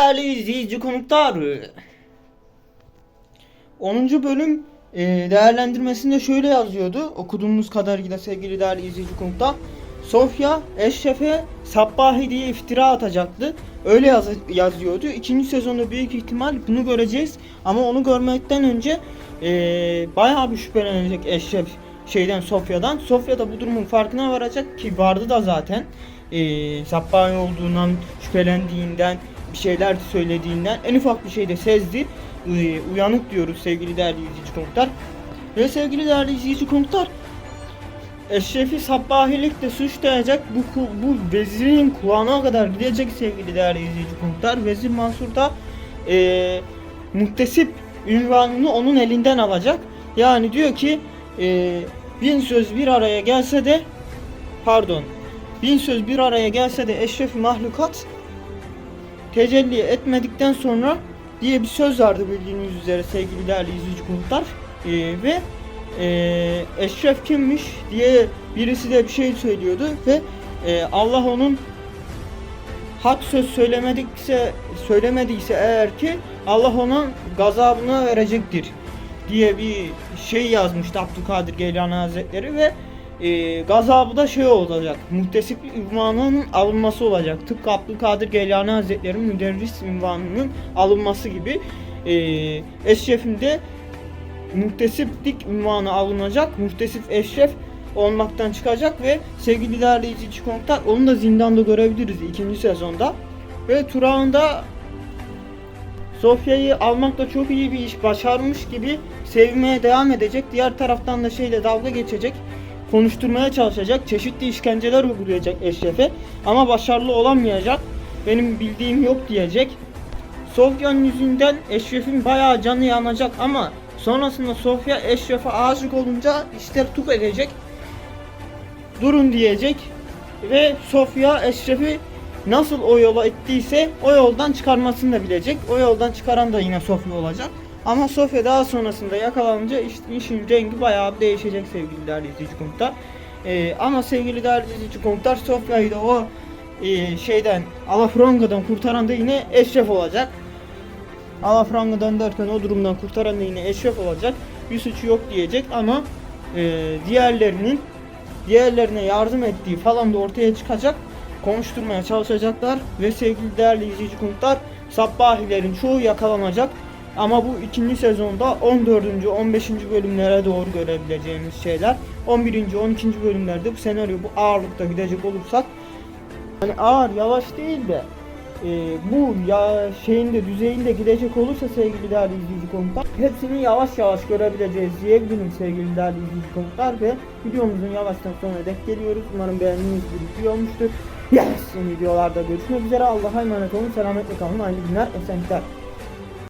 Değerli izleyici konuklar 10. bölüm e, değerlendirmesinde şöyle yazıyordu. Okuduğumuz kadarıyla sevgili değerli izleyici konuklar Sofya Eşref'e Sabbahi diye iftira atacaktı. Öyle yaz- yazıyordu. İkinci sezonda büyük ihtimal bunu göreceğiz. Ama onu görmekten önce e, bayağı bir şüphelenecek Eşref şeyden Sofya'dan Sofya da bu durumun farkına varacak ki vardı da zaten. E, Sabbahi olduğundan şüphelendiğinden bir şeyler söylediğinden en ufak bir şey de sezdi. Ee, uyanık diyoruz sevgili değerli izleyici konuklar. Ve sevgili değerli izleyici konuklar Eşref'i sabbahilikle suçlayacak bu, bu vezirin kulağına kadar gidecek sevgili değerli izleyici konuklar. Vezir Mansur da ee, muhtesip ünvanını onun elinden alacak. Yani diyor ki ee, bin söz bir araya gelse de pardon bin söz bir araya gelse de eşrefi mahlukat tecelli etmedikten sonra diye bir söz vardı bildiğiniz üzere sevgili değerli izleyici konuklar. Ee, ve ee, Eşref kimmiş diye birisi de bir şey söylüyordu ve ee, Allah onun hak söz söylemedikse söylemediyse eğer ki Allah ona gazabını verecektir diye bir şey yazmıştı Abdülkadir Geylani Hazretleri ve e, gazabı da şey olacak. Muhtesip ünvanının alınması olacak. Tıpkı Abdülkadir Geylani Hazretleri'nin müderris ünvanının alınması gibi e, Eşref'in de muhtesiplik ünvanı alınacak. Muhtesip Eşref olmaktan çıkacak ve sevgili değerli izleyici konuklar onu da zindanda görebiliriz ikinci sezonda. Ve Turan'da Sofya'yı almakta çok iyi bir iş başarmış gibi sevmeye devam edecek. Diğer taraftan da şeyle dalga geçecek. Konuşturmaya çalışacak. Çeşitli işkenceler uygulayacak Eşref'e. Ama başarılı olamayacak. Benim bildiğim yok diyecek. Sofya'nın yüzünden Eşref'in bayağı canı yanacak ama sonrasında Sofya Eşref'e aşık olunca işler tuk edecek. Durun diyecek ve Sofya Eşref'i nasıl o yola ettiyse o yoldan çıkarmasını da bilecek. O yoldan çıkaran da yine Sofya olacak. Ama Sofya daha sonrasında yakalanınca iş- işin rengi bayağı değişecek sevgili değerli izleyici konuklar. Ee, ama sevgili değerli izleyici konuklar Sofya'yı da o e, şeyden Alafranga'dan kurtaran da yine Eşref olacak. Alafranga'dan derken o durumdan kurtaran da yine Eşref olacak. Bir suçu yok diyecek ama e, diğerlerinin diğerlerine yardım ettiği falan da ortaya çıkacak. Konuşturmaya çalışacaklar ve sevgili değerli izleyici konuklar Sabbahilerin çoğu yakalanacak. Ama bu ikinci sezonda 14. 15. bölümlere doğru görebileceğimiz şeyler. 11. 12. bölümlerde bu senaryo bu ağırlıkta gidecek olursak hani ağır yavaş değil de e, bu ya şeyinde düzeyinde gidecek olursa sevgili değerli izleyici konuklar hepsini yavaş yavaş görebileceğiz diyebilirim sevgili değerli izleyici konuklar ve videomuzun yavaştan sonuna dek geliyoruz. Umarım beğendiğiniz bir video olmuştur. Yes! Videolarda görüşmek üzere. Allah'a emanet olun. Selametle kalın. Hayırlı günler. Esenlikler.